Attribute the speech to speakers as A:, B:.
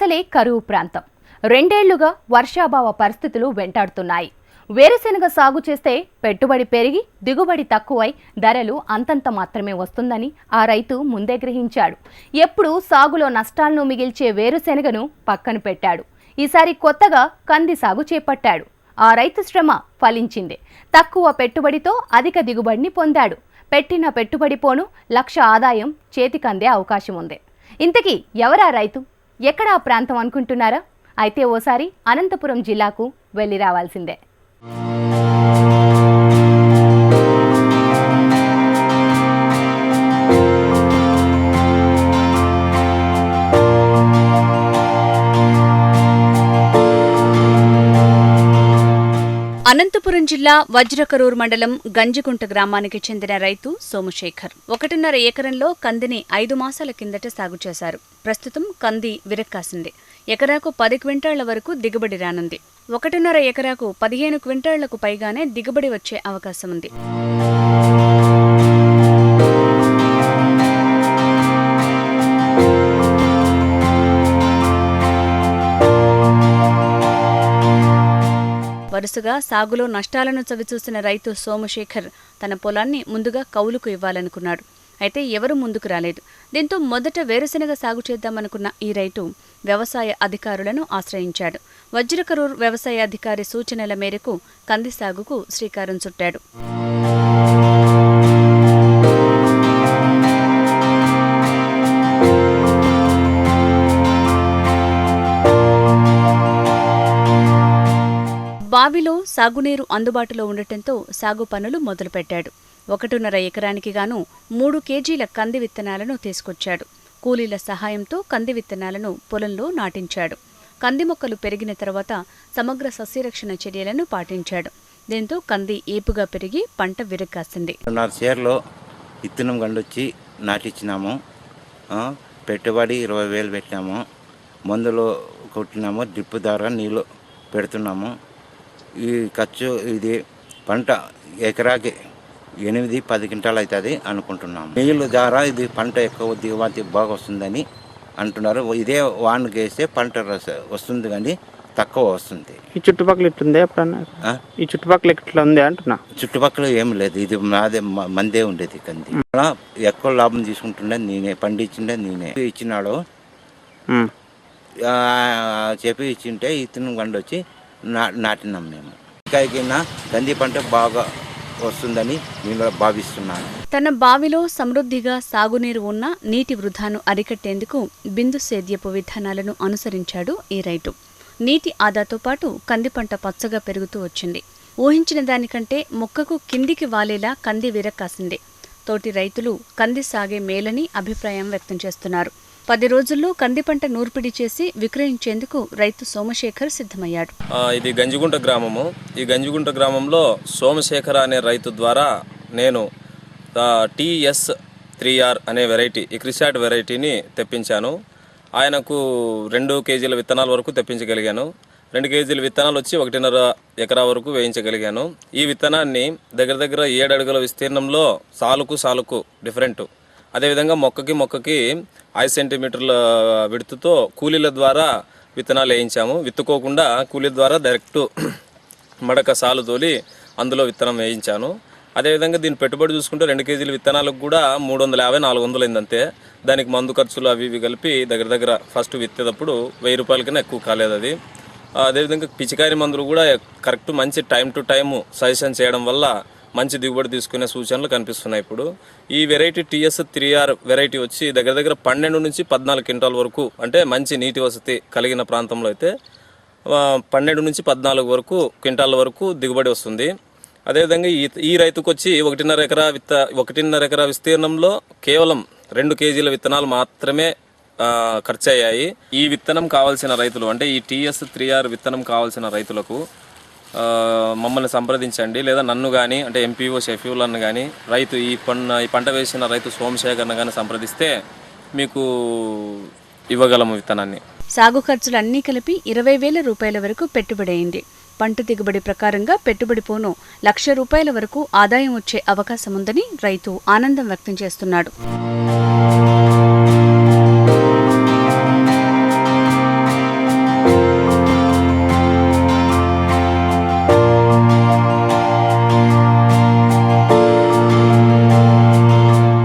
A: అసలే కరువు ప్రాంతం. రెండేళ్ళుగా వర్షాభావ పరిస్థితులు వెంటాడుతున్నాయి. వేరుశెనగ సాగు చేస్తే పెట్టుబడి పెరిగి దిగుబడి తక్కువై ధరలు అంతంత మాత్రమే వస్తుందని ఆ రైతు ముందే గ్రహించాడు. ఎప్పుడు సాగులో నష్టాలను మిగిల్చే వేరుశెనగను పక్కన పెట్టాడు. ఈసారి కొత్తగా కంది సాగు చేపట్టాడు. ఆ రైతు శ్రమ ఫలించింది. తక్కువ పెట్టుబడితో అధిక దిగుబడిని పొందాడు. పెట్టిన పెట్టుబడి పోను లక్ష ఆదాయం చేతికందే అవకాశం ఉంది ఇంతకీ ఎవరా రైతు? ఎక్కడ ఆ ప్రాంతం అనుకుంటున్నారా? అయితే ఓసారి అనంతపురం జిల్లాకు వెళ్ళి రావాల్సిందే.
B: అనంతపురం జిల్లా వజ్రకరూర్ మండలం గంజిగుంట గ్రామానికి చెందిన రైతు సోమశేఖర్ ఒకటిన్నర ఎకరంలో కందిని ఐదు మాసాల కిందట సాగు చేశారు. ప్రస్తుతం కంది విరక్కాసింది. ఎకరాకు పది క్వింటాళ్ళ వరకు దిగుబడి రానుంది. ఒకటిన్నర ఎకరాకు పదిహేను క్వింటాళ్ళకు పైగానే దిగుబడి వచ్చే అవకాశం ఉంది వరుసగా సాగులో నష్టాలను చవిచూసిన రైతు సోమశేఖర్ తన పొలాన్ని ముందుగా కౌలుకు ఇవ్వాలనుకున్నాడు. అయితే ఎవరూ ముందుకు రాలేదు. దీంతో మొదట వేరుశెనగ సాగు చేద్దామనుకున్న ఈ రైతు వ్యవసాయ అధికారులను ఆశ్రయించాడు. వజ్రకరూర్ వ్యవసాయ అధికారి సూచనల మేరకు కంది సాగుకు శ్రీకారం చుట్టాడు. బావిలో సాగునీరు అందుబాటులో ఉండటంతో సాగు పనులు మొదలుపెట్టాడు. ఒకటిన్నర ఎకరానికి గాను మూడు కేజీల కంది విత్తనాలను తీసుకొచ్చాడు. కూలీల సహాయంతో కంది విత్తనాలను పొలంలో నాటించాడు. కంది మొక్కలు పెరిగిన తర్వాత సమగ్ర సస్యరక్షణ చర్యలను పాటించాడు. దీంతో కంది ఏపుగా పెరిగి పంట విరక్కాసింది.
C: నాలుగు చీరలో విత్తనం కండొచ్చి నాటించినాము పెట్టుబడి ఇరవై వేలు పెట్టినాము. మందులు కొట్టినాము. డ్రిప్ ద్వారా నీళ్ళు పెడుతున్నాము. ఈ ఖర్చు ఇది పంట ఎకరాకి ఎనిమిది పది క్వింటాలు అవుతుంది అనుకుంటున్నాము నీళ్ళు ద్వారా ఇది పంట ఎక్కువ దిగుమతి బాగా వస్తుందని అంటున్నారు. ఇదే వానకి వేస్తే పంట రస- వస్తుంది కానీ తక్కువ వస్తుంది.
D: ఈ చుట్టుపక్కల ఇట్లుంది ఎప్పుడన్నా? ఈ చుట్టుపక్కల ఇట్లా ఉంది అంటున్నా.
C: చుట్టుపక్కల ఏం లేదు. ఇది మాదే మ- మందే ఉండేది కంది. ఎక్కువ లాభం తీసుకుంటుండే నేనే పండించిండే నేనే. ఇచ్చినాడు. చెప్పి ఇచ్చింటే ఇతను కండొచ్చి నా నాటినాం మేము. ఇంకాకినా కంది పంట బాగా వస్తుందని నేను భావిస్తున్నాను.
B: తన బావిలో సమృద్ధిగా సాగునీరు ఉన్న నీటి వృధాను అరికట్టేందుకు బిందు సేద్యపు విధానాలను అనుసరించాడు ఈ రైతు. నీటి ఆదాతో పాటు కంది పంట పచ్చగా పెరుగుతూ వచ్చింది. ఊహించిన దానికంటే మొక్కకు కిందికి వాలేలా కంది విరక్కాసింది. తోటి రైతులు కంది సాగే మేలని అభిప్రాయం వ్యక్తం చేస్తున్నారు. పది రోజుల్లో కంది పంట నూర్పిడి చేసి విక్రయించేందుకు రైతు సోమశేఖర్ సిద్ధమయ్యాడు.
E: ఇది గంజిగుంట గ్రామము. ఈ గంజిగుంట గ్రామంలో సోమశేఖర అనే రైతు ద్వారా నేను టీఎస్ త్రీ ఆర్ అనే వెరైటీ ఈ క్రిసాట్ వెరైటీని తెప్పించాను. ఆయనకు రెండు కేజీల విత్తనాల వరకు తెప్పించగలిగాను. రెండు కేజీల విత్తనాలు వచ్చి ఒకటిన్నర ఎకరా వరకు వేయించగలిగాను. ఈ విత్తనాన్ని దగ్గర దగ్గర ఏడు అడుగుల విస్తీర్ణంలో సాలుకు సాలుకు డిఫరెంట్ అదేవిధంగా మొక్కకి మొక్కకి ఐదు సెంటీమీటర్ల విడుతుతో కూలీల ద్వారా విత్తనాలు వేయించాము. విత్తుకోకుండా కూలీల ద్వారా డైరెక్ట్ మడక సాలు తోలి అందులో విత్తనం వేయించాను. అదేవిధంగా దీని పెట్టుబడి చూసుకుంటే రెండు కేజీల విత్తనాలకు కూడా మూడు వందల యాభై నాలుగు వందలు అయిందంతే. దానికి మందు ఖర్చులు అవి ఇవి కలిపి దగ్గర దగ్గర ఫస్ట్ విత్తేటప్పుడు వెయ్యి రూపాయల కన్నా ఎక్కువ కాలేదు అది. అదేవిధంగా పిచికారి మందులు కూడా కరెక్ట్ మంచి టైం టు టైము సజెషన్ చేయడం వల్ల మంచి దిగుబడి తీసుకునే సూచనలు కనిపిస్తున్నాయి ఇప్పుడు. ఈ variety TS three R variety వచ్చి దగ్గర దగ్గర పన్నెండు నుంచి పద్నాలుగు క్వింటాల వరకు అంటే మంచి నీటి వసతి కలిగిన ప్రాంతంలో అయితే పన్నెండు నుంచి పద్నాలుగు వరకు క్వింటాల వరకు దిగుబడి వస్తుంది. అదేవిధంగా ఈ ఈ రైతుకు వచ్చి ఒకటిన్నర ఎకరా విత్త ఒకటిన్నర ఎకరా విస్తీర్ణంలో కేవలం రెండు కేజీల విత్తనాలు మాత్రమే ఖర్చు అయ్యాయి ఈ విత్తనం కావాల్సిన రైతులు అంటే ఈ టీఎస్ త్రీ ఆర్ విత్తనం కావాల్సిన రైతులకు మమ్మల్ని సంప్రదించండి. లేదా నన్ను కానీ అంటే ఎంపీఓ షెఫ్యూలను కానీ రైతు ఈ పన్న ఈ పంట వేసిన రైతు సోమశేఖర్ను కానీ సంప్రదిస్తే మీకు ఇవ్వగలము విత్తనాన్ని.
B: సాగు ఖర్చులు అన్నీ కలిపి ఇరవై వేల రూపాయల వరకు పెట్టుబడి అయింది. పంట దిగుబడి ప్రకారంగా పెట్టుబడి పోను లక్ష రూపాయల వరకు ఆదాయం వచ్చే అవకాశం ఉందని రైతు ఆనందం వ్యక్తం చేస్తున్నాడు.